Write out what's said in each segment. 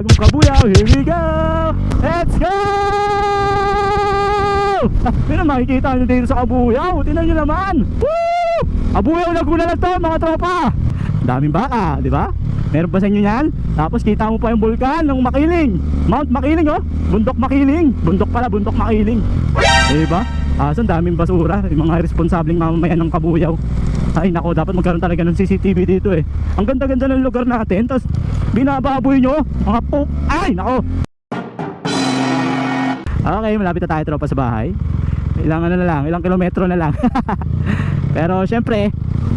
Bagong kabuyaw, here we go! Let's go! Pero makikita nyo dito sa kabuyaw, tinan nyo naman! Woo! Laguna na to mga tropa! Daming baka, di ba? Meron pa sa inyo yan? Tapos kita mo pa yung bulkan ng Makiling Mount Makiling oh Bundok Makiling Bundok pala, Bundok Makiling Di ba? Asan daming basura Yung mga responsableng mamamayan ng kabuyaw Ay nako, dapat magkaroon talaga ng CCTV dito eh Ang ganda-ganda ng lugar natin Tapos binababoy nyo Mga po Ay nako Okay, malapit na tayo tropa sa bahay Ilang ano na lang, ilang kilometro na lang Pero syempre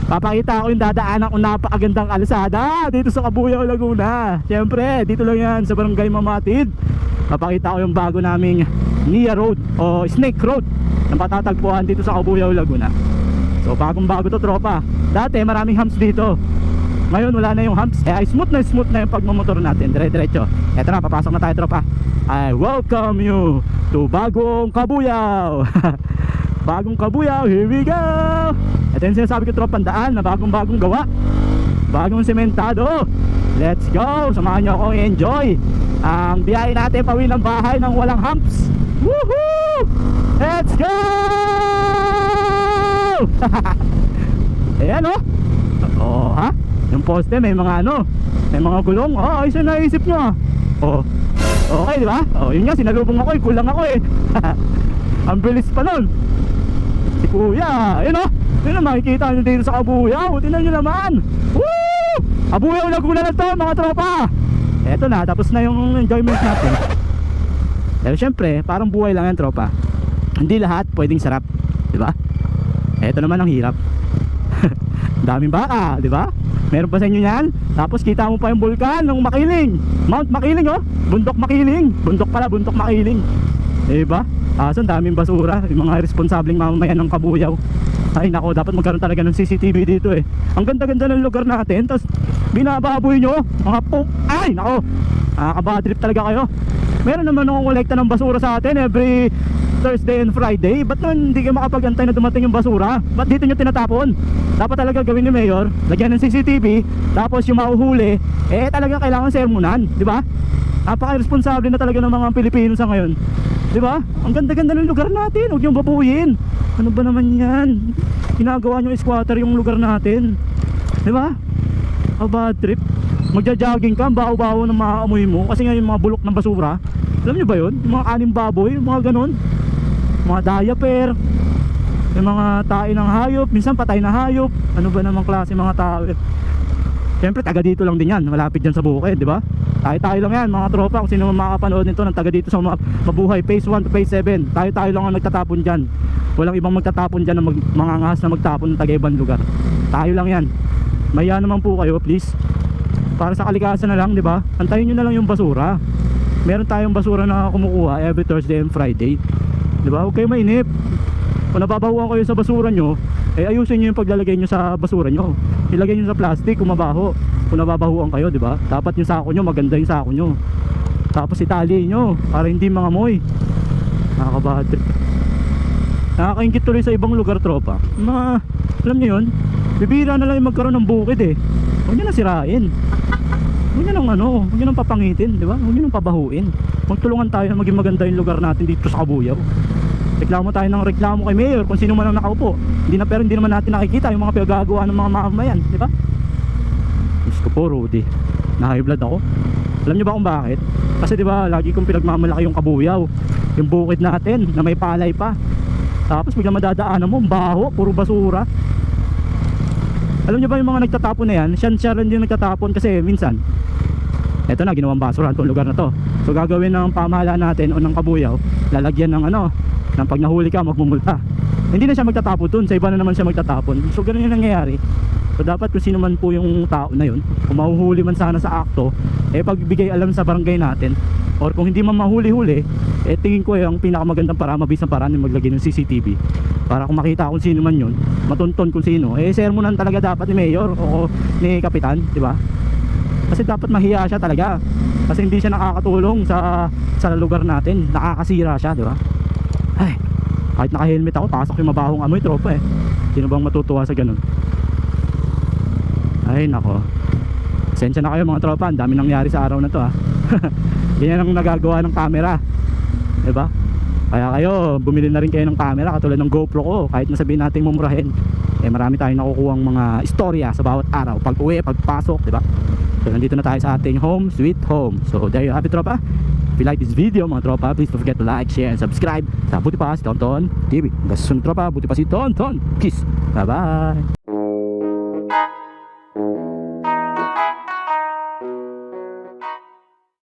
Papakita ko yung dadaanan kong napakagandang kalsada dito sa Kabuyaw, Laguna. Siyempre, dito lang yan sa Barangay Mamatid. Papakita ko yung bago naming Nia Road o Snake Road na patatagpuan dito sa Kabuyaw, Laguna. So, bagong bago to tropa. Dati maraming humps dito. Ngayon wala na yung humps. Eh, ay smooth na smooth na yung pagmamotor natin. Dire-diretso. Eto na, papasok na tayo tropa. I welcome you to Bagong Kabuyaw. bagong Kabuyaw, here we go! Ito yung sinasabi ko tropang daan na bagong bagong gawa Bagong sementado Let's go! Samahan nyo ako enjoy Ang biyahe natin pawi ng bahay ng walang humps Woohoo! Let's go! Ayan oh. Oh ha? Yung poste may mga ano May mga gulong. Oh ayos na naisip nyo ah. Oh. Okay di ba? Oh yun nga sinalubong ako eh. Kulang ako eh. Ang bilis pa nun. Si kuya Ayun oh. Yun ang makikita nyo dito sa Kabuyaw. Tinan nyo naman. Woo! Kabuyaw Laguna na to mga tropa. Eto na, tapos na yung enjoyment natin. Pero syempre, parang buhay lang yan tropa. Hindi lahat pwedeng sarap Di ba? Eto naman ang hirap. Daming baka, di ba? Meron pa sa inyo yan. Tapos kita mo pa yung bulkan ng Makiling. Mount Makiling oh. Bundok Makiling. Bundok pala, Bundok Makiling. Di ba? Asan daming basura. Yung mga responsableng mamamayan ng Kabuyaw. Ay nako, dapat magkaroon talaga ng CCTV dito eh. Ang ganda-ganda ng lugar natin, tapos binababoy nyo, mga po, ay nako, nakakabad trip talaga kayo. Meron naman akong kolekta ng basura sa atin every Thursday and Friday. Ba't naman hindi kayo makapag-antay na dumating yung basura? Ba't dito nyo tinatapon? Dapat talaga gawin ni Mayor, lagyan ng CCTV, tapos yung mahuhuli, eh talaga kailangan sermonan, di ba? Napaka-responsable na talaga ng mga Pilipino sa ngayon. Di ba? Ang ganda-ganda ng lugar natin, huwag niyong babuyin. Ano ba naman yan? Ginagawa niyo squatter yung lugar natin. Di ba? A bad trip. Magja-jogging ka, baho-baho ng mga amoy mo kasi nga yung mga bulok ng basura. Alam niyo ba? Yung mga anim baboy, mga ganon. Mga diaper, yung mga tae ng hayop, minsan patay na hayop. Ano ba namang klase mga tao? Siyempre, taga dito lang din yan. Malapit dyan sa bukid, di ba? Tayo-tayo lang yan, mga tropa. Kung sino makakapanood nito ng taga dito sa ma- mabuhay. Phase 1 to phase 7. Tayo-tayo lang ang nagtatapon dyan. Walang ibang magtatapon dyan na mag, mga ngas na magtapon ng taga ibang lugar. Tayo lang yan. Maya naman po kayo, please. Para sa kalikasan na lang, di ba? Antayin nyo na lang yung basura. Meron tayong basura na kumukuha every Thursday and Friday. Di ba? Huwag kayo mainip. Kung nababahuan kayo sa basura nyo, eh ayusin nyo yung paglalagay nyo sa basura nyo. Ilagay nyo sa plastic kung mabaho. Kung nababahuan kayo, di ba? Dapat yung sako nyo, maganda yung sako nyo. Tapos itali nyo, para hindi mga moy. Nakakabad trip. Nakakaingit tuloy sa ibang lugar, tropa. Mga, alam nyo yun, bibira na lang yung magkaroon ng bukid eh. Huwag nyo na sirain. Huwag nyo nang ano, huwag nyo nang papangitin, di ba? Huwag nyo nang pabahuin. Magtulungan tayo na maging maganda yung lugar natin dito sa Kabuyaw. Reklamo tayo ng reklamo kay Mayor kung sino man ang nakaupo. Hindi na pero hindi naman natin nakikita yung mga pinagagawa ng mga mamamayan, di ba? Diyos ko po, Rudy. Na high blood ako. Alam niyo ba kung bakit? Kasi di ba, lagi kong pinagmamalaki yung Kabuyaw. Yung bukid natin na may palay pa. Tapos bigla madadaanan mo, baho, puro basura. Alam niyo ba yung mga nagtatapon na yan? Siya, siya rin yung nagtatapon kasi minsan eto na ginawang basura itong lugar na to so gagawin ng pamahalaan natin o ng kabuyaw lalagyan ng ano ng pag nahuli ka magmumulta hindi na siya magtatapon dun. Sa iba na naman siya magtatapon. So ganun yung nangyayari. So dapat kung sino man po yung tao na yun kung mahuhuli man sana sa akto eh pagbigay alam sa barangay natin. Or kung hindi man mahuli-huli eh tingin ko yung pinakamagandang para mabisang paraan yung maglagay ng CCTV para kung makita kung sino man yun matunton kung sino. Eh sermonan talaga dapat ni Mayor o ni Kapitan di ba? Kasi dapat mahiya siya talaga. Kasi hindi siya nakakatulong sa sa lugar natin. Nakakasira siya di ba ay kahit naka helmet ako pasok yung mabahong amoy tropa eh sino bang matutuwa sa ganun ay nako Pasensya na kayo mga tropa, ang dami nangyari sa araw na to ha. Ganyan ang nagagawa ng camera. 'Di ba? Kaya kayo, bumili na rin kayo ng camera katulad ng GoPro ko. Kahit na sabihin natin mumurahin, eh marami tayong nakukuhang mga istorya sa bawat araw. Pag uwi, pagpasok, 'di ba? So nandito na tayo sa ating home, sweet home. So there you have it, tropa. If you like this video, mga tropa, please don't forget to like, share, and subscribe sa Buti Pa si Tonton TV. Hanggang sa tropa, Buti Pa si Tonton. Peace. Bye-bye.